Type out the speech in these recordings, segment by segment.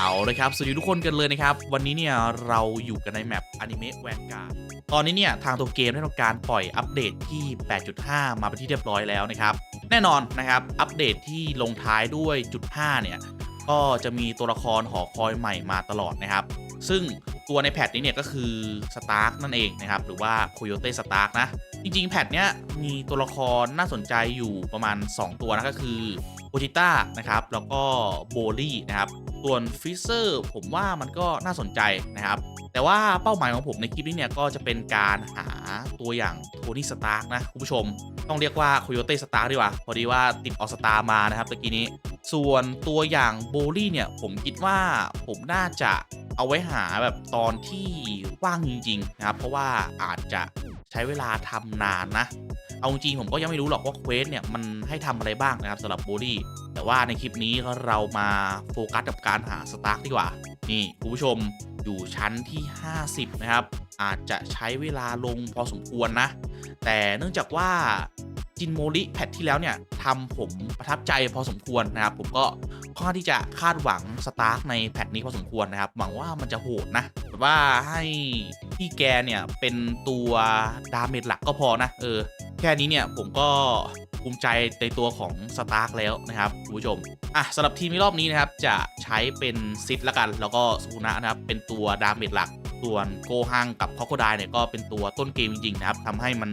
เอาเลยครับ สวัสดีทุกคนกันเลยนะครับ วันนี้เนี่ยเราอยู่กันในแมปอนิเมะแวนการ์ดตอนนี้เนี่ยทางตัวเกมได้ทำการปล่อยอัปเดตที่ 8.5 มาเป็นที่เรียบร้อยแล้วนะครับ แน่นอนนะครับ อัปเดตที่ลงท้ายด้วยจุด5เนี่ย ก็จะมีตัวละครหอคอยใหม่มาตลอดนะครับ ซึ่งตัวในแพทนี้เนี่ยก็คือสตาร์กนั่นเองนะครับ หรือว่าโคโยเต้สตาร์กนะ จริงๆ แพทเนี้ยมีตัวละครน่าสนใจอยู่ประมาณ 2 ตัวนะก็คือ โ o จิต้านะครับ แล้วก็โบลี่นะครับ ส่วนฟิเซอร์ผมว่ามันก็น่าสนใจนะครับ แต่ว่าเป้าหมายของผมในคลิปนี้เนี่ยก็จะเป็นการหาตัวอย่างโทนี่สตาร์กนะคุณผู้ชม ต้องเรียกว่าโคโยเต้สตาร์กดีกว่า พอดีว่าติดออสตาร์มานะครับตะกี้นี้ ส่วนตัวอย่างโบลี่เนี่ยผมคิดว่าผมน่าจะเอาไว้หาแบบตอนที่ว่างจริงๆนะครับ เพราะว่าอาจจะใช้เวลาทำนานนะ เอาจริงผมก็ยังไม่รู้หรอกว่าเควสเนี่ยมันให้ทำอะไรบ้างนะครับสำหรับโบลี่แต่ว่าในคลิปนี้เรามาโฟกัสกับการหาสตาร์กดีกว่า นี่คุณผู้ชมอยู่ชั้นที่ 50 นะครับ อาจจะใช้เวลาลงพอสมควรนะ แต่เนื่องจากว่าจินโมริแพทที่แล้วเนี่ยทำผมประทับใจพอสมควรนะครับ ผมก็ค่อนข้างที่จะคาดหวังสตาร์กในแพทนี้พอสมควรนะครับ หวังว่ามันจะโหดนะว่าให้พี่แกเนี่ยเป็นตัวดาเมจหลักก็พอนะ เออ แค่นี้เนี่ยผมก็ภูมิใจในตัวของสตาร์กแล้วนะครับคุณผู้ชม อะสำหรับทีมในรอบนี้นะครับ จะใช้เป็นซิดละกัน แล้วก็ซูนะนะครับ เป็นตัวดาเมจหลัก ส่วนโกฮังกับคอโคไดเนี่ยก็เป็นตัวต้นเกมจริงๆนะครับทำให้มัน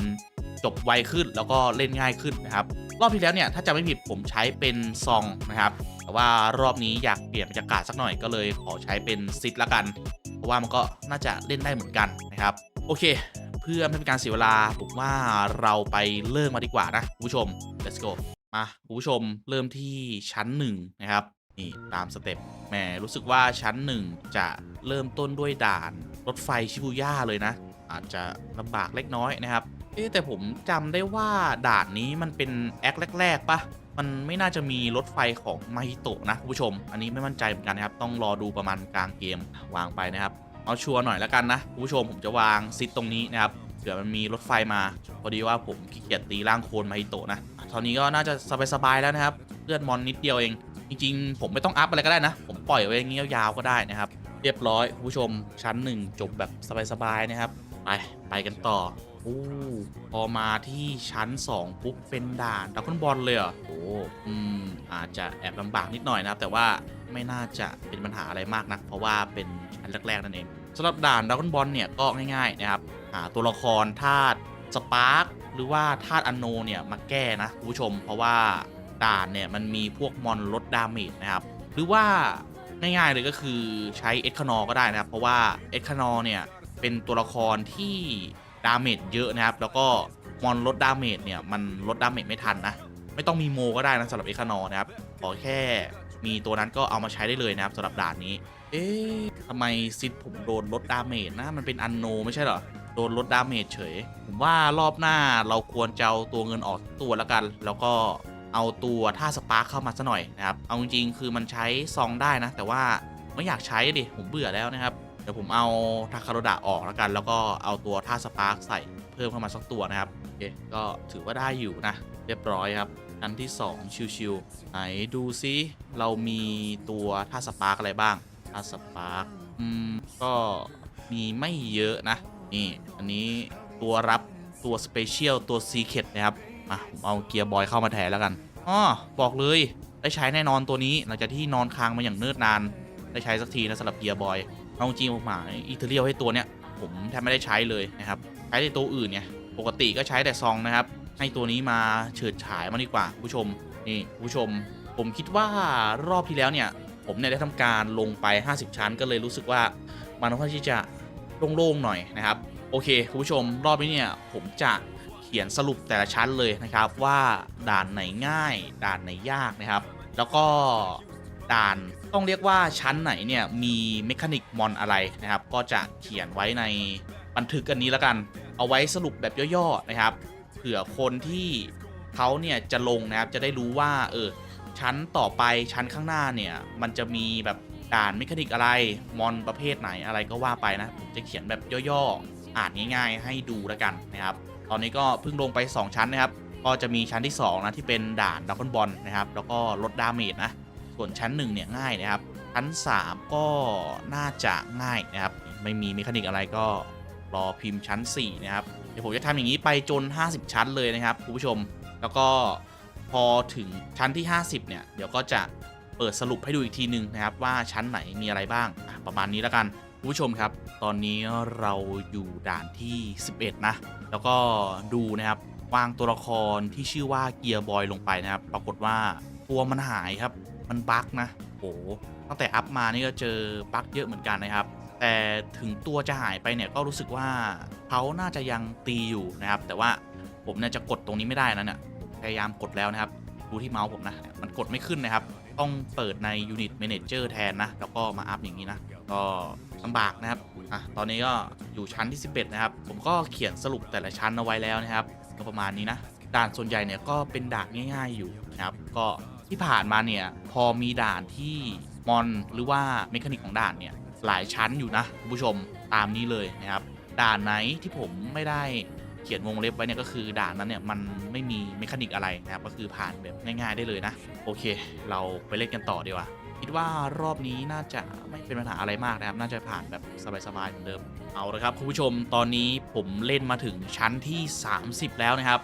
จบไวขึ้นแล้วก็เล่นง่ายขึ้นนะครับ รอบที่แล้วเนี่ยถ้าจะไม่ผิดผมใช้เป็นซองนะครับ แต่ว่ารอบนี้อยากเปลี่ยนบรรยากาศสักหน่อยก็เลยขอใช้เป็นซิดละกัน เพราะว่ามันก็น่าจะเล่นได้เหมือนกันนะครับ โอเค เพื่อไม่เป็นการเสียเวลาผมว่าเราไปเริ่มมาดีกว่านะคุณผู้ชม let's go มาคุณผู้ชมเริ่มที่ชั้นหนึ่งนะครับนี่ตามสเต็ปแหมรู้สึกว่าชั้นหนึ่งจะเริ่มต้นด้วยด่านรถไฟชิบูย่าเลยนะ อาจจะลำบากเล็กน้อยนะครับเอ๊แต่ผมจำได้ว่าด่านนี้มันเป็นแอคแรกๆปะมันไม่น่าจะมีรถไฟของมาฮิโตะนะคุณผู้ชม อันนี้ไม่มั่นใจเหมือนกันนะครับ ต้องรอดูประมาณกลางเกมวางไปนะครับ เอาชัวร์หน่อยแล้วกันนะผู้ชมผมจะวางซิตตรงนี้นะครับเผื่อมันมีรถไฟมาพอดีว่าผมขี้เกียจตีร่างโคลนมาฮิโตะนะตอนนี้ก็น่าจะสบายๆแล้วนะครับเลือดมอนนิดเดียวเอง จริง ๆ ผมไม่ต้องอัพอะไรก็ได้นะ ผมปล่อยไว้อย่างนี้ยาวๆก็ได้นะครับ เรียบร้อยผู้ชมชั้นหนึ่งจบแบบสบายๆนะครับ ไปไปกันต่อ อู้พอมาที่ชั้น 2 ปุ๊บ เป็นด่านดักคอนบอลเลยเหรอโอ้อืมอาจจะแอบลำบากนิดหน่อยนะครับ แต่ว่าไม่น่าจะเป็นปัญหาอะไรมากนะเพราะว่าเป็นชั้นแรกๆนั่นเองสำหรับด่านดักคอนบอลเนี่ยก็ง่ายๆนะครับหาตัวละครธาตุสปาร์คหรือว่าธาตุอันโนเนี่ยมาแก้นะคุณผู้ชม เพราะว่าด่านเนี่ยมันมีพวกมอนลดดาเมจนะครับ หรือว่าง่ายๆเลยก็คือใช้เอ็ดคานอก็ได้นะครับ เพราะว่าเอ็ดคานอเนี่ยเป็นตัวละครที่ ดาเมจเยอะนะครับ แล้วก็มอนลดดาเมจเนี่ยมันลดดาเมจไม่ทันนะ ไม่ต้องมีโมก็ได้นะสำหรับเอคานอนะครับขอแค่มีตัวนั้นก็เอามาใช้ได้เลยนะครับสำหรับด่านนี้ เอ๊ะทำไมซิดผมโดนลดดาเมจนะ มันเป็นอันโนไม่ใช่เหรอ โดนลดดาเมจเฉย ผมว่ารอบหน้าเราควรจะเอาตัวเงินออกตัวแล้วกัน แล้วก็เอาตัวท่าสปาร์คเข้ามาซะหน่อยนะครับ เอาจริงๆคือมันใช้ซองได้นะ แต่ว่าไม่อยากใช้ดิ ผมเบื่อแล้วนะครับ เดี๋ยวผมเอาทาคาโรดะออกแล้วกัน แล้วก็เอาตัวท่าสปาร์คใส่เพิ่มเข้ามาสักตัวนะครับโอเคก็ถือว่าได้อยู่นะ เรียบร้อยครับอันที่ 2 ชิวๆไหนดูซิเรามีตัวท่าสปาร์กอะไรบ้างท่าสปาร์กอืมก็มีไม่เยอะนะ นี่อันนี้ตัวรับตัวสเปเชียลตัวซีเคดนะครับมาผมเอาเกียร์บอยเข้ามาแทนแล้วกันอ๋อบอกเลยได้ใช้แน่นอนตัวนี้หลังจากที่นอนค้างมาอย่างเนิ่นนาน ได้ใช้สักทีนะสำหรับเกียร์บอย เอาจริงผมหมาอีเทเรียลให้ตัวเนี้ยผมแทบไม่ได้ใช้เลยนะครับใช้ในตัวอื่นไงปกติก็ใช้แต่ซองนะครับให้ตัวนี้มาเฉิดฉายมาดีกว่าผู้ชมนี่ผู้ชม ผมคิดว่ารอบที่แล้วเนี่ย ผมเนี่ยได้ทำการลงไป 50 ชั้น ก็เลยรู้สึกว่ามันค่อนข้างที่จะโล่งๆหน่อยนะครับ โอเคคุณผู้ชมรอบนี้เนี่ยผมจะเขียนสรุปแต่ละชั้นเลยนะครับว่าด่านไหนง่าย ด่านไหนยากนะครับ แล้วก็ด่าน ต้องเรียกว่าชั้นไหนเนี่ยมีเมคานิกมอนอะไรนะครับ ก็จะเขียนไว้ในบันทึกอันนี้แล้วกัน เอาไว้สรุปแบบย่อๆนะครับ เผื่อคนที่เขาเนี่ยจะลงนะครับจะได้รู้ว่าเออชั้นต่อไปชั้นข้างหน้าเนี่ยมันจะมีแบบด่านเมคานิกอะไรมอนประเภทไหนอะไรก็ว่าไปนะจะเขียนแบบย่อๆอ่านง่าย ๆ ให้ดูแล้วกันนะครับตอนนี้ก็เพิ่งลงไป 2 ชั้นนะครับ ก็จะมีชั้นที่2นะที่เป็นด่านดับเบิลบอลนะครับ แล้วก็ลดดาเมจนะ ส่วนชั้น1เนี่ยง่ายนะครับ ชั้น 3 ก็น่าจะง่ายนะครับ ไม่มีเมคานิกอะไรก็รอพิมพ์ชั้น 4 นะครับ เดี๋ยวผมจะทำอย่างนี้ไปจน 50 ชั้นเลยนะครับคุณผู้ชม แล้วก็พอถึงชั้นที่ 50 เนี่ย เดี๋ยวก็จะเปิดสรุปให้ดูอีกทีหนึงนะครับว่าชั้นไหนมีอะไรบ้าง ประมาณนี้แล้วกันคุณผู้ชมครับ ตอนนี้เราอยู่ด่านที่ 11 นะ แล้วก็ดูนะครับวางตัวละครที่ชื่อว่าเกียร์บอยลงไปนะครับ ปรากฏว่าตัวมันหายครับ มันบั๊กนะโหตั้งแต่อัพมานี่ก็เจอบั๊กเยอะเหมือนกันนะครับ แต่ถึงตัวจะหายไปเนี่ยก็รู้สึกว่าเขาน่าจะยังตีอยู่นะครับ แต่ว่าผมเนี่ยจะกดตรงนี้ไม่ได้นะเนี่ยพยายามกดแล้วนะครับ ดูที่เมาส์ผมนะ มันกดไม่ขึ้นนะครับ ต้องเปิดใน Unit Manager แทนนะ แล้วก็มาอัพอย่างนี้นะ ก็ลำบากนะครับ อะ ตอนนี้ก็อยู่ชั้นที่ 11 นะครับ ผมก็เขียนสรุปแต่ละชั้นเอาไว้แล้วนะครับ ก็ประมาณนี้นะ ด่านส่วนใหญ่เนี่ยก็เป็นด่านง่าย ๆอยู่นะครับ ก็ ที่ผ่านมาเนี่ย พอมีด่านที่มอนหรือว่าเมคานิกของด่านเนี่ย หลายชั้นอยู่นะคุณผู้ชมตามนี้เลยนะครับ ด่านไหนที่ผมไม่ได้เขียนวงเล็บไว้เนี่ยก็คือด่านนั้นเนี่ยมันไม่มีเมคานิกอะไรนะครับก็คือผ่านแบบง่ายๆได้เลยนะ โอเค เราไปเล่นกันต่อดีกว่าคิดว่ารอบนี้น่าจะไม่เป็นปัญหาอะไรมากนะครับ น่าจะผ่านแบบสบายๆเหมือนเดิม เอาละครับคุณผู้ชมตอนนี้ผมเล่นมาถึงชั้นที่ 30 แล้วนะครับ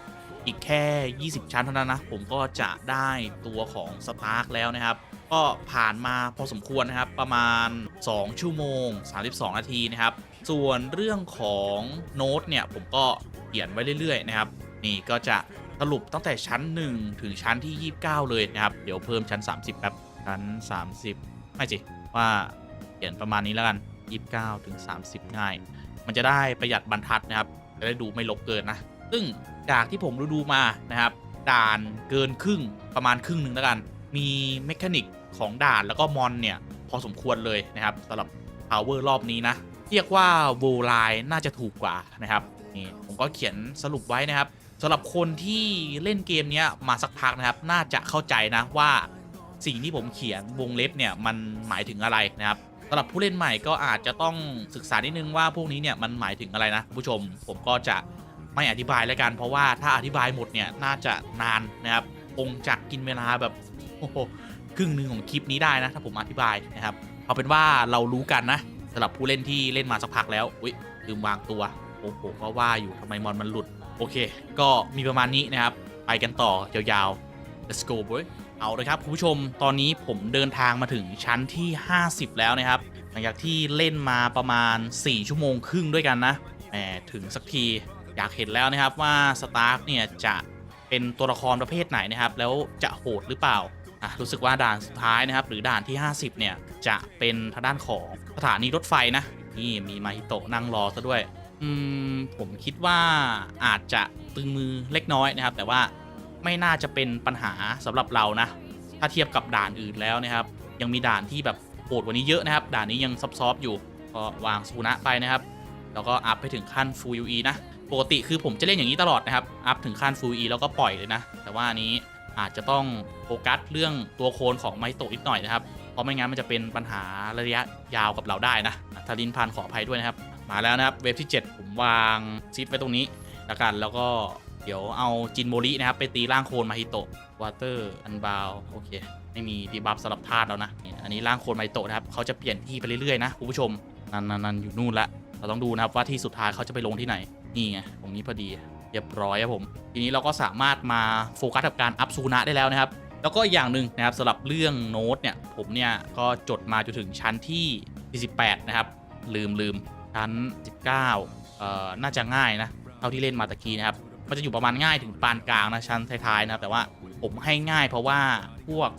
อีกแค่ 20 ชั้นเท่านั้นนะ ผมก็จะได้ตัวของสตาร์กแล้วนะครับ ก็ผ่านมาพอสมควรนะครับ ประมาณ 2 ชั่วโมง 32 นาทีนะครับ ส่วนเรื่องของโน้ตเนี่ย ผมก็เขียนไว้เรื่อย ๆ นะครับ นี่ก็จะสรุปตั้งแต่ชั้น 1 ถึงชั้นที่ 29 เลยนะครับ เดี๋ยวเพิ่มชั้น 30แป๊บชั้น 30 ไม่สิว่าเขียนประมาณนี้แล้วกัน 29 ถึง 30 ง่าย มันจะได้ประหยัดบรรทัดนะครับ จะได้ดูไม่ลบเกินนะ ซึ่งจากที่ผมดูมานะครับด่านเกินครึ่งประมาณครึ่งหนึ่งแล้วกัน มีเมคานิกของด่านแล้วก็มอนเนี่ยพอสมควรเลยนะครับสำหรับ Power รอบนี้นะ เรียกว่าโวลายน่าจะถูกกว่านะครับนี่ผมก็เขียนสรุปไว้นะครับสำหรับคนที่เล่นเกมนี้มาสักพักนะครับ น่าจะเข้าใจนะว่าสิ่งที่ผมเขียนวงเล็บเนี่ยมันหมายถึงอะไรนะครับสำหรับผู้เล่นใหม่ก็อาจจะต้องศึกษานิดนึงว่าพวกนี้เนี่ยมันหมายถึงอะไรนะผู้ชมผมก็จะ ไม่อธิบายแล้วกัน เพราะว่าถ้าอธิบายหมดเนี่ยน่าจะนานนะครับคงจะกินเวลาแบบโอ้โหครึ่งหนึ่งของคลิปนี้ได้นะ ถ้าผมอธิบายนะครับเอาเป็นว่าเรารู้กันนะสำหรับผู้เล่นที่เล่นมาสักพักแล้วอุ้ยลืมวางตัวโอ้โหก็ว่าอยู่ทำไมมอนมันหลุด โอเค ก็มีประมาณนี้นะครับ ไปกันต่อยาวๆ let's go boy เอาเลยครับคุณผู้ชมตอนนี้ผมเดินทางมาถึงชั้นที่ 50 แล้วนะครับ หลังจากที่เล่นมาประมาณ 4 ชั่วโมงครึ่งด้วยกันนะแหมถึงสักที อยากเห็นแล้วนะครับว่าสตาร์กเนี่ยจะเป็นตัวละครประเภทไหนนะครับ แล้วจะโหดหรือเปล่าอะรู้สึกว่าด่านสุดท้ายนะครับ หรือด่านที่ 50 เนี่ย จะเป็นทางด้านของสถานีรถไฟนะนี่มีมาฮิโตะนั่งรอซะด้วยอืมผมคิดว่าอาจจะตึงมือเล็กน้อยนะครับ แต่ว่าไม่น่าจะเป็นปัญหาสำหรับเรานะ ถ้าเทียบกับด่านอื่นแล้วนะครับ ยังมีด่านที่แบบโหดกว่านี้เยอะนะครับ ด่านนี้ยังซับซอฟอยู่ก็วางซูนะไปนะครับ แล้วก็อัพไปถึงขั้น Full UE นะ ปกติคือผมจะเล่นอย่างนี้ตลอดนะครับ อัพถึงขั้น Full UE แล้วก็ปล่อยเลยนะ แต่ว่านี้อาจจะต้องโฟกัสเรื่องตัวโคนของไมโตะนิดหน่อยนะครับ เพราะไม่งั้นมันจะเป็นปัญหาระยะยาวกับเราได้นะทารินพานขออภัยด้วยนะครับ มาแล้วนะครับ เวฟที่ 7 ผมวางซิปไว้ตรงนี้แล้วกัน แล้วก็เดี๋ยวเอาจินโมรินะครับ ไปตีร่างโคนมาฮิโตะวอเตอร์อันบาวโอเค ไม่มีดีบัฟสำหรับธาตุแล้วนะ อันนี้ร่างโคนไมโตะนะครับเขาจะเปลี่ยนที่ไปเรื่อยๆนะคุณผู้ชม นันนั่นนั่นอยู่นู่นละ เราต้องดูนะครับว่าที่สุดท้ายเขาจะไปลงที่ไหน นี่ไงตรงนี้พอดีเรียบร้อยครับผม ทีนี้เราก็สามารถมาโฟกัสกับการอัพซูนะได้แล้วนะครับ แล้วก็อีกอย่างหนึ่งนะครับสำหรับเรื่องโน้ตเนี่ย ผมเนี่ยก็จดมาจนถึงชั้นที่ 48 นะครับ ลืมลืมชั้น 19 เอ่อ น่าจะง่ายนะ เท่าที่เล่นมาตะกี้นะครับ มันจะอยู่ประมาณง่ายถึงปานกลางนะชั้นท้ายๆนะครับแต่ว่าผมให้ง่ายเพราะว่าพวก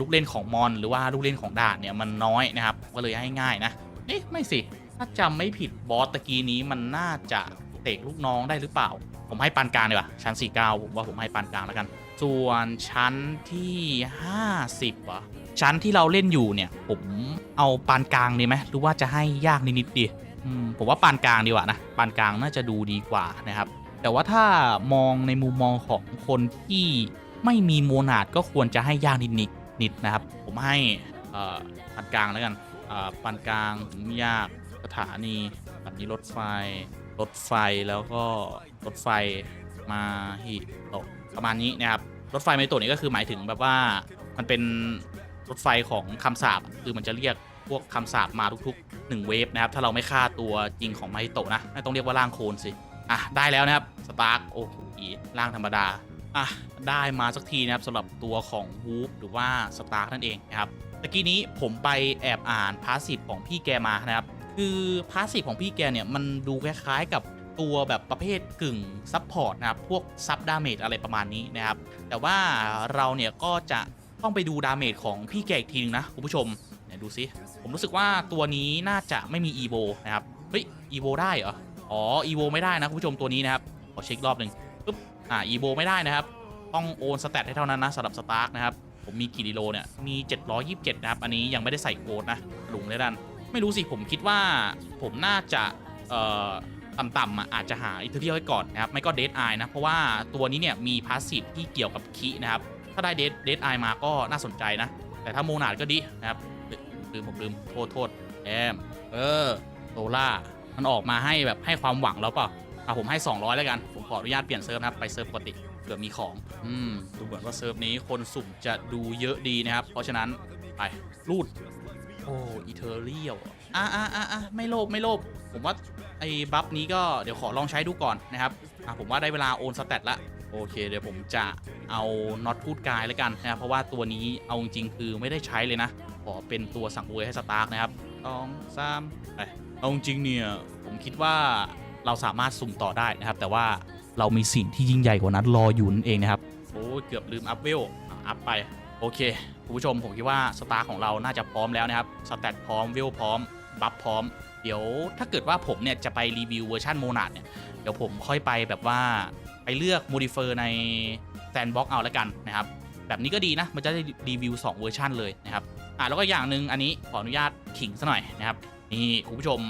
ลูกเล่นของมอน หรือว่าลูกเล่นของด่านเนี่ยมันน้อยนะครับ ก็เลยให้ง่ายนะเอ๊ะไม่สิถ้าจำไม่ผิดบอสตะกี้นี้มันน่าจะ เตะลูกน้องได้หรือเปล่า ผมให้ปานกลางดีกว่าชั้น 49 ผมว่าผมให้ปานกลางแล้วกัน ส่วนชั้นที่ 50วะชั้นที่เราเล่นอยู่เนี่ย ผมเอาปานกลางดีไหมหรือว่าจะให้ยากนิดๆดีผมว่าปานกลางดีกว่านะปานกลางน่าจะดูดีกว่านะครับ แต่ว่าถ้ามองในมุมมองของคนที่ไม่มีโมนาดก็ควรจะให้ยากนิดนิดๆนิดนะครับ ผมให้ปานกลางแล้วกันปานกลางถึงไม่ยากสถานีแบบนี้รถไฟ รถไฟแล้วก็รถไฟมาฮิโตะประมาณนี้นะครับ รถไฟมาฮิโตะนี่ก็คือหมายถึงแบบว่ามันเป็นรถไฟของคำสาปคือมันจะเรียกพวกคำสาปมาทุกๆ1เวฟนะครับ ถ้าเราไม่ฆ่าตัวจริงของไมโตะนะไม่ต้องเรียกว่าร่างโคลนสิ อะ ได้แล้วนะครับสตาร์กโอ้โหร่างธรรมดา อะ ได้มาสักทีนะครับสำหรับตัวของวูฟหรือว่าสตาร์กนั่นเองนะครับตะกี้นี้ผมไปแอบอ่านพาสซีฟของพี่แกมานะครับ คือพาสซีฟของพี่แกเนี่ย มันดูคล้ายๆกับตัวแบบประเภทกึ่งซับพอร์ตนะครับ พวกซับดาเมจอะไรประมาณนี้นะครับ แต่ว่าเราเนี่ยก็จะต้องไปดูดาเมจของพี่แกอีกทีนึงนะคุณผู้ชมเนี่ยดูซิผมรู้สึกว่าตัวนี้น่าจะไม่มีอีโวนะครับ เฮ้ยอีโวได้เหรอ อ๋ออีโวไม่ได้นะคุณผู้ชมตัวนี้นะครับ ขอเช็ครอบหนึ่งปุ๊บ อ่าอีโวไม่ได้นะครับ ต้องโอนสแตทให้เท่านั้นนะสำหรับสตาร์กนะครับ ผมมีกี่กิโลเนี่ย มี 727 นะครับ อันนี้ยังไม่ได้ใส่โค้ดนะหลุงเลยดัน ไม่รู้สิผมคิดว่าผมน่าจะต่ำๆอะอาจจะหาอิตาเลียไว้ก่อนนะครับ ไม่ก็เด d ไอนะ เพราะว่าตัวนี้เนี่ยมีพาสซีฟที่เกี่ยวกับคีนะครับ ถ้าได้เด d เด d ไอมาก็น่าสนใจนะ แต่ถ้าโมนาดก็ดีนะครับ ลืมผมลืมโทษโทษแอมเออโซล่ามันออกมาให้แบบให้ความหวังแล้วเปล่าอะผมให้ 200 แล้วกัน ผมขออนุญาตเปลี่ยนเซิร์ฟนะครับ ไปเซิร์ฟปกติเผื่อมีของ อืม ดูเหมือนว่าเซิร์ฟนี้คนสุ่มจะดูเยอะดีนะครับ เพราะฉะนั้นไปรูด โอ้อีเทอร์เรียลอะอะอะอะไม่โลภไม่โลภผมว่าไอ้บัฟนี้ก็เดี๋ยวขอลองใช้ดูก่อนนะครับอะผมว่าได้เวลาโอนสเตตละโอเคเดี๋ยวผมจะเอาน็อตพูดกายแล้วกันนะครับเพราะว่าตัวนี้เอาจริงคือไม่ได้ใช้เลยนะ ขอเป็นตัวสั่งอวยให้สตาร์กนะครับสองสามไปเอาจริงเนี่ยผมคิดว่าเราสามารถสุ่มต่อได้นะครับ แต่ว่าเรามีสิ่งที่ยิ่งใหญ่กว่านั้นรออยู่นั่นเองนะครับโอ้ยเกือบลืมอัพเวลอัพไป โอเคคุณผู้ชมผมคิดว่าสตาร์ของเราน่าจะพร้อมแล้วนะครับสแตทพร้อมเวลพร้อมบัฟพร้อม เดี๋ยวถ้าเกิดว่าผมเนี่ยจะไปรีวิวเวอร์ชันโมนาดเนี่ยเดี๋ยวผมค่อยไปแบบว่าไปเลือกโมดิเฟอร์ในแซนบ็อกเอาแล้วกันนะครับแบบนี้ก็ดีนะ มันจะได้รีวิว 2 เวอร์ชันเลยนะครับอะแล้วก็อย่างหนึ่งอันนี้ขออนุญาตขิงซะหน่อยนะครับนี่คุณผู้ชม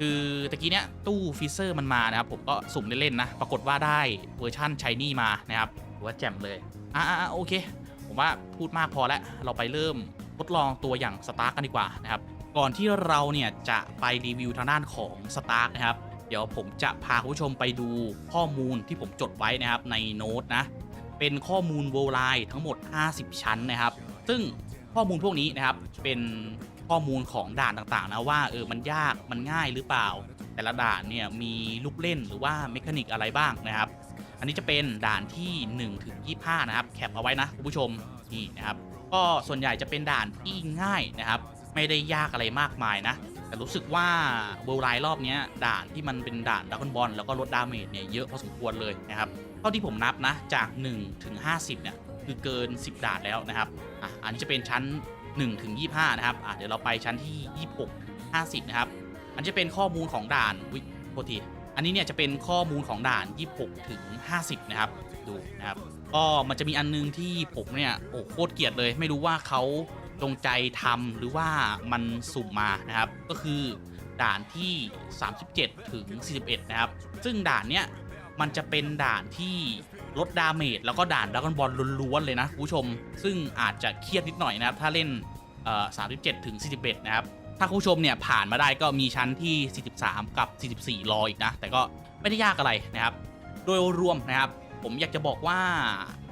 คือตะกี้เนี้ยตู้ฟิเซอร์มันมานะครับผมก็สุ่มเล่นๆนะ ปรากฏว่าได้เวอร์ชั่นชายนี่มานะครับถือว่าแจ่มเลยอะๆๆโอเค ผมว่าพูดมากพอแล้ว เราไปเริ่มทดลองตัวอย่างสตาร์กันดีกว่านะครับ ก่อนที่เราเนี่ยจะไปรีวิวทางด้านของสตาร์กนะครับ เดี๋ยวผมจะพาคุณผู้ชมไปดูข้อมูลที่ผมจดไว้นะครับในโน้ตนะ เป็นข้อมูลโวลายทั้งหมด 50 ชั้นนะครับ ซึ่งข้อมูลพวกนี้นะครับเป็นข้อมูลของด่านต่างๆนะว่าเออมันยากมันง่ายหรือเปล่า แต่ละด่านเนี่ยมีลูกเล่นหรือว่าเมคานิกอะไรบ้างนะครับ อันนี้จะเป็นด่านที่ 1 ถึง 25 นะครับ แคปเอาไว้นะคุณผู้ชมนี่นะครับ ก็ส่วนใหญ่จะเป็นด่านที่ง่ายนะครับ ไม่ได้ยากอะไรมากมายนะ แต่รู้สึกว่าเวลไลรอบนี้ด่านที่มันเป็นด่านดักบอลแล้วก็ลดดาเมจเนี่ยเยอะพอสมควรเลยนะครับเท่าที่ผมนับนะจาก 1 ถึง 50 เนี่ยคือเกิน 10 ด่านแล้วนะครับอะอันนี้จะเป็นชั้น 1 ถึง 25 นะครับอะเดี๋ยวเราไปชั้นที่ 26 50 นะครับ อันนจะเป็นข้อมูลของด่านวิโทษที อันนี้เนี่ยจะเป็นข้อมูลของด่าน 26 ถึง 50 นะครับ ดูนะครับ ก็มันจะมีอันนึงที่ผมเนี่ย โอ้โคตรเกลียดเลย ไม่รู้ว่าเขาจงใจทำหรือว่ามันสุ่มมานะครับ ก็คือด่านที่ 37 ถึง 41 นะครับ ซึ่งด่านเนี้ยมันจะเป็นด่านที่ลดดาเมจแล้วก็ด่านดรากอนบอลล้วนๆเลยนะคุณผู้ชม ซึ่งอาจจะเครียดนิดหน่อยนะครับ ถ้าเล่นเอ่อ37 ถึง 41 นะครับ ถ้าคุณผู้ชมเนี่ยผ่านมาได้ก็มีชั้นที่ 43 กับ 44 รออีกนะ แต่ก็ไม่ได้ยากอะไรนะครับ โดยรวมนะครับ ผมอยากจะบอกว่า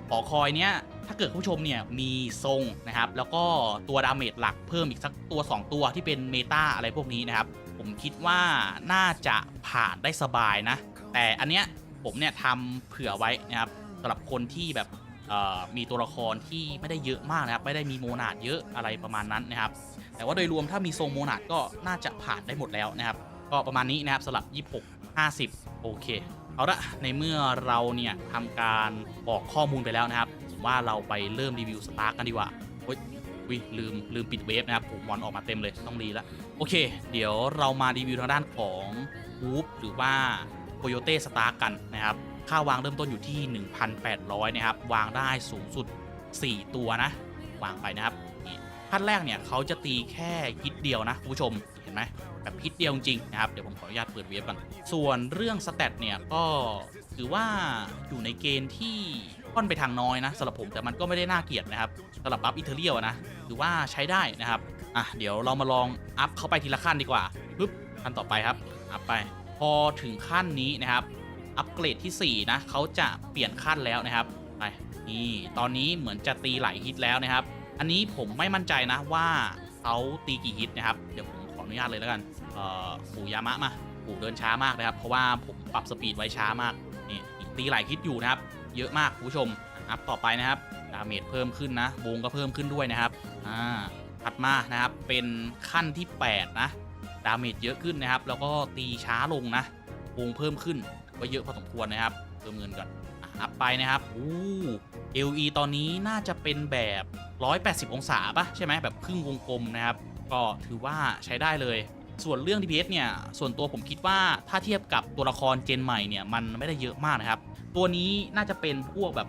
หอคอยเนี้ยถ้าเกิดคุณผู้ชมเนี่ยมีทรงนะครับ แล้วก็ตัวดาเมจหลักเพิ่มอีกสักตัว 2 ตัวที่เป็นเมตาอะไรพวกนี้นะครับ ผมคิดว่าน่าจะผ่านได้สบายนะ แต่อันเนี้ยผมเนี่ยทำเผื่อไว้นะครับสำหรับคนที่แบบมีตัวละครที่ไม่ได้เยอะมากนะครับ ไม่ได้มีโมนาดเยอะอะไรประมาณนั้นนะครับ แต่ว่าโดยรวมถ้ามีทรงโมนาดก็น่าจะผ่านได้หมดแล้วนะครับ ก็ประมาณนี้นะครับสำหรับ 26 50 โอเค เอาละในเมื่อเราเนี่ยทำการบอกข้อมูลไปแล้วนะครับผมว่าเราไปเริ่มรีวิวสตาร์กันดีกว่าโอ๊ยวิลืมลืมปิดเวฟนะครับผมมอนออกมาเต็มเลยต้องรีแล้วโอเค เดี๋ยวเรามารีวิวทางด้านของวูฟหรือว่า c o y o t e Stark กันนะครับค่าวางเริ่มต้นอยู่ที่ 1,800 นะครับ วางได้สูงสุด 4 ตัวนะ วางไปนะครับ นี่ขั้นแรกเนี่ยเขาจะตีแค่ฮิตเดียวนะคุณผู้ชมเห็นไหมแบบฮิตเดียวจริงนะครับ เดี๋ยวผมขออนุญาตเปิดเวฟก่อน ส่วนเรื่องสเตตเนี่ยก็ถือว่าอยู่ในเกณฑ์ที่ค่อนไปทางน้อยนะสำหรับผมแต่มันก็ไม่ได้น่าเกลียดนะครับสำหรับบัฟอิเทเรียลนะถือว่าใช้ได้นะครับอะเดี๋ยวเรามาลองอัพเข้าไปทีละขั้นดีกว่าปึ๊บขั้นต่อไปครับอัพไป พอถึงขั้นนี้นะครับอัปเกรดที่ 4 นะเขาจะเปลี่ยนขั้นแล้วนะครับไปนี่ตอนนี้เหมือนจะตีไหลฮิตแล้วนะครับ อันนี้ผมไม่มั่นใจนะว่าเขาตีกี่ฮิตนะครับ เดี๋ยวผมขออนุญาตเลยแล้วกันเอ่อปู่ยามะมาปู่เดินช้ามากนะครับ เพราะว่าผมปรับสปีดไว้ช้ามากนี่ตีหลายฮิตอยู่นะครับ เยอะมากคุณผู้ชมอัพต่อไปนะครับดาเมจเพิ่มขึ้นนะวงก็เพิ่มขึ้นด้วยนะครับอ่าถัดมานะครับ เป็นขั้นที่ 8 นะ ดาเมจเยอะขึ้นนะครับ แล้วก็ตีช้าลงนะวงเพิ่มขึ้นก็เยอะพอสมควรนะครับเพิ่มเงินก่อนอัพไปนะครับอู้ LE ตอนนี้น่าจะเป็นแบบ 180 องศาปะใช่ไหมแบบครึ่งวงกลมนะครับ ก็ถือว่าใช้ได้เลย ส่วนเรื่อง DPS เนี่ย ส่วนตัวผมคิดว่าถ้าเทียบกับตัวละครเจนใหม่เนี่ย มันไม่ได้เยอะมากนะครับ ตัวนี้น่าจะเป็นพวกแบบ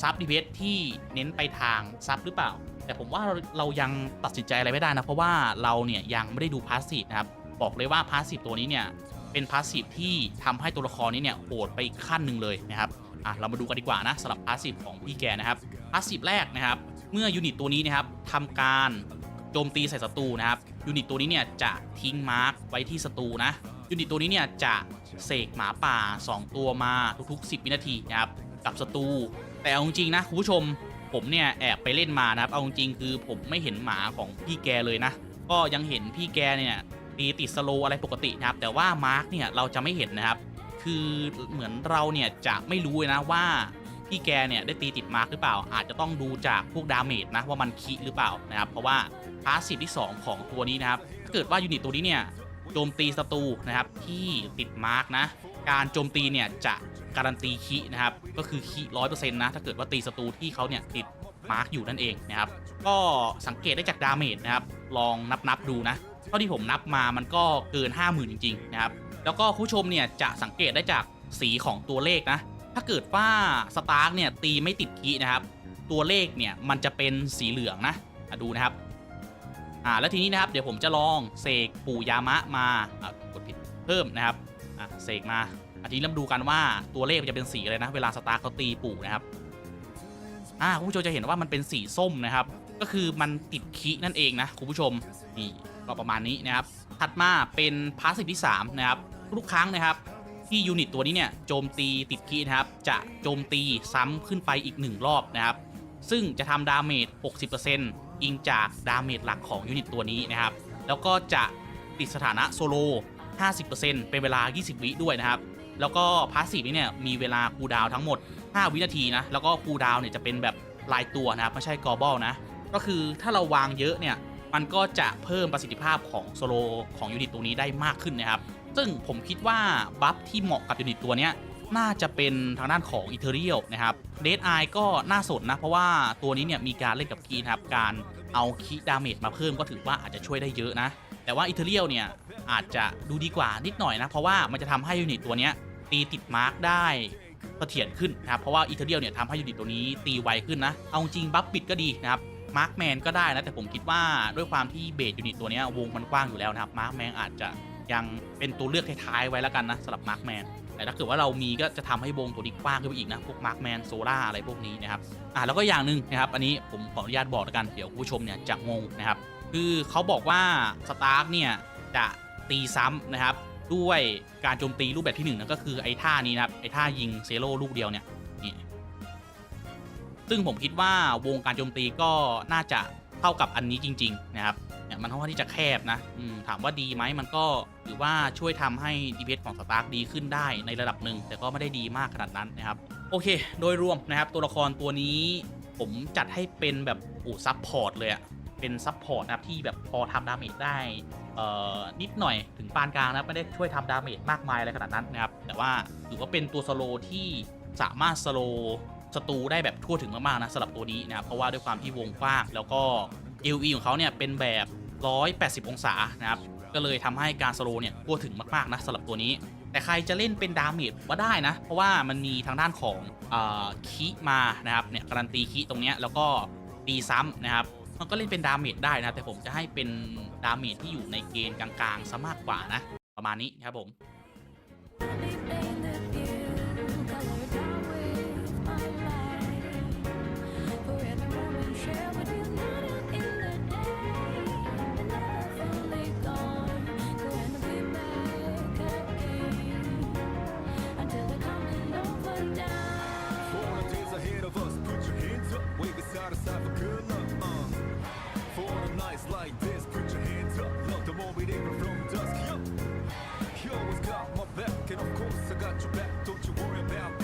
ซับ DPS ที่เน้นไปทางซับหรือเปล่า แต่ผมว่าเราเรายังตัดสินใจอะไรไม่ได้นะ เพราะว่าเราเนี่ยยังไม่ได้ดูพาสซีฟนะครับ บอกเลยว่าพาสซีฟตัวนี้เนี่ยเป็นพาสซีฟที่ทำให้ตัวละครนี้เนี่ยโหดไปอีกขั้นหนึ่งเลยนะครับอะเรามาดูกันดีกว่านะสำหรับพาสซีฟของพี่แกนะครับพาสซีฟแรกนะครับ เมื่อยูนิตตัวนี้นะครับทำการโจมตีใส่ศัตรูนะครับยูนิตตัวนี้เนี่ยจะทิ้งมาร์กไว้ที่ศัตรูนะยูนิตตัวนี้เนี่ยจะเสกหมาป่า 2 ตัวมาทุกๆ 10 วินาทีนะครับกับศัตรูแต่เอาจริงนะคุณผู้ชมผมเนี่ยแอบไปเล่นมานะครับเอาจริงคือผมไม่เห็นหมาของพี่แกเลยนะ ก็ยังเห็นพี่แกเนี่ยตีติดสโลอะไรปกตินะครับแต่ว่ามาร์กเนี่ยเราจะไม่เห็นนะครับ คือเหมือนเราเนี่ยจะไม่รู้นะว่า พี่แกเนี่ยได้ตีติดมาร์กหรือเปล่า อาจจะต้องดูจากพวกดาเมจนะว่ามันคิหรือเปล่านะครับ เพราะว่าพาสซีฟที่ 2 ของตัวนี้นะครับ ถ้าเกิดว่ายูนิตตัวนี้เนี่ยโจมตีศัตรูนะครับที่ติดมาร์กนะ การโจมตีเนี่ยจะการันตีคินะครับ ก็คือคิร้อยเปอร์เซ็นต์นะ ถ้าเกิดว่าตีศัตรูที่เขาเนี่ยติดมาร์กอยู่นั่นเองนะครับ ก็สังเกตได้จากดาเมจนะครับ ลองนับนับๆดูนะ เท่าที่ผมนับมามันก็เกิน 50,000 จริง ๆ นะครับ แล้วก็ผู้ชมเนี่ยจะสังเกตได้จากสีของตัวเลขนะ ถ้าเกิดว่าสตาร์กเนี่ยตีไม่ติดคีนะครับ ตัวเลขเนี่ยมันจะเป็นสีเหลืองนะดูนะครับอ่าแล้วทีนี้นะครับเดี๋ยวผมจะลองเสกปู่ยามะมาอะกดผิดเพิ่มนะครับอะเสกมาอันนี้เรามาดูกันว่าตัวเลขมันจะเป็นสีอะไรนะเวลาสตาร์กเขาตีปู่นะครับอ่าคุณผู้ชมจะเห็นว่ามันเป็นสีส้มนะครับ ก็คือมันติดคีนั่นเองนะคุณผู้ชมนี่ก็ประมาณนี้นะครับถัดมาเป็นพาสซีฟที่3นะครับทุกครั้งนะครับ ที่ยูนิตตัวนี้เนี่ยโจมตีติดคีนะครับ จะโจมตีซ้ำขึ้นไปอีก 1 รอบนะครับ ซึ่งจะทำดาเมจ 60%อิงจากดาเมจหลักของยูนิตตัวนี้นะครับ แล้วก็จะติดสถานะโซโล 50%เป็นเวลา 20 วิด้วยนะครับ แล้วก็พาสซีฟนี้เนี่ยมีเวลาคูลดาวทั้งหมด 5 วินาทีนะ แล้วก็คูลดาวเนี่ยจะเป็นแบบรายตัวนะครับ ไม่ใช่กอ b บ l นะ ก็คือถ้าเราวางเยอะเนี่ย มันก็จะเพิ่มประสิทธิภาพของโซโลของยูนิตตัวนี้ได้มากขึ้นนะครับ ซึ่งผมคิดว่าบัฟที่เหมาะกับยูนิตตัวเนี้ยน่าจะเป็นทางด้านของอีเทอรียลนะครับเดดไอก็น่าสนนะ เพราะว่าตัวนี้เนี่ยมีการเล่นกับคีนะครับการเอาคีดาเมจมาเพิ่มก็ถือว่าอาจจะช่วยได้เยอะนะ แต่ว่าอีเทอรียลเนี่ยอาจจะดูดีกว่านิดหน่อยนะ เพราะว่ามันจะทำให้ยูนิตตัวนี้ตีติดมาร์กได้เสถียรขึ้นนะครับเพราะว่าอีเทอรียลเนี่ยทำให้ยูนิตตัวนี้ตีไวขึ้นนะ เอาจริงบัฟปิดก็ดีนะครับมาร์คแมนก็ได้นะแต่ผมคิดว่าด้วยความที่เบสยูนิตตัวนี้วงมันกว้างอยู่แล้วนะครับมาร์คแมนอาจจะ ยังเป็นตัวเลือกท้ายๆไว้แล้วกันนะสำหรับมาร์คแมนแต่ถ้าเกิดว่าเรามีก็จะทำให้วงตัวนี้กว้างขึ้นไปอีกนะ พวกมาร์คแมนโซล่าอะไรพวกนี้นะครับอะแล้วก็อย่างหนึ่งนะครับ อันนี้ผมขออนุญาตบอกแล้วกัน เดี๋ยวผู้ชมเนี่ยจะงงนะครับ คือเขาบอกว่าสตาร์กเนี่ยจะตีซ้ำนะครับ ด้วยการโจมตีรูปแบบที่หนึ่งนั่นก็คือไอ้ท่านี้นะครับ ไอ้ท่ายิงเซโร่ลูกเดียวเนี่ยนี่ซึ่งผมคิดว่าวงการโจมตีก็น่าจะเท่ากับอันนี้จริง ๆ นะครับ เนี่ยมันค่อนข้างที่จะแคบนะอืมถามว่าดีไหมมันก็ถือว่าช่วยทำให้ดีเพของสตาร์กดีขึ้นได้ในระดับหนึ่งแต่ก็ไม่ได้ดีมากขนาดนั้นนะครับ โอเค โดยรวมนะครับ ตัวละครตัวนี้ ผมจัดให้เป็นแบบโอ้ซับพอร์ตเลยอะเป็นซับพอร์ตนะครับที่แบบพอทำดาเมจได้นิดหน่อยถึงปานกลางนะไม่ได้ช่วยทำดาเมจมากมายอะไรขนาดนั้นนะครับแต่ว่าถือว่าเป็นตัวสโลที่สามารถสโลศัตรูได้แบบทั่วถึงมากๆนะสำหรับตัวนี้นะครับเพราะว่าด้วยความที่วงกว้าง แล้วก็ LE ของเขาเนี่ยเป็นแบบ 180 องศานะครับ ก็เลยทำให้การสโลว์เนี่ยทั่วถึงมาก ๆ นะสำหรับตัวนี้ แต่ใครจะเล่นเป็นดาเมจก็ได้นะ เพราะว่ามันมีทางด้านของคีมานะครับเนี่ยการันตีคีตรงเนี้ยแล้วก็ตีซ้ำนะครับมันก็เล่นเป็นดาเมจได้นะ แต่ผมจะให้เป็นดาเมจที่อยู่ในเกณฑ์กลางๆซะมากกว่านะ ประมาณนี้ครับผม on nights like this. Put your hands up, love the moment even from dusk. Yo, you always got my back And of course I got your back. Don't you worry about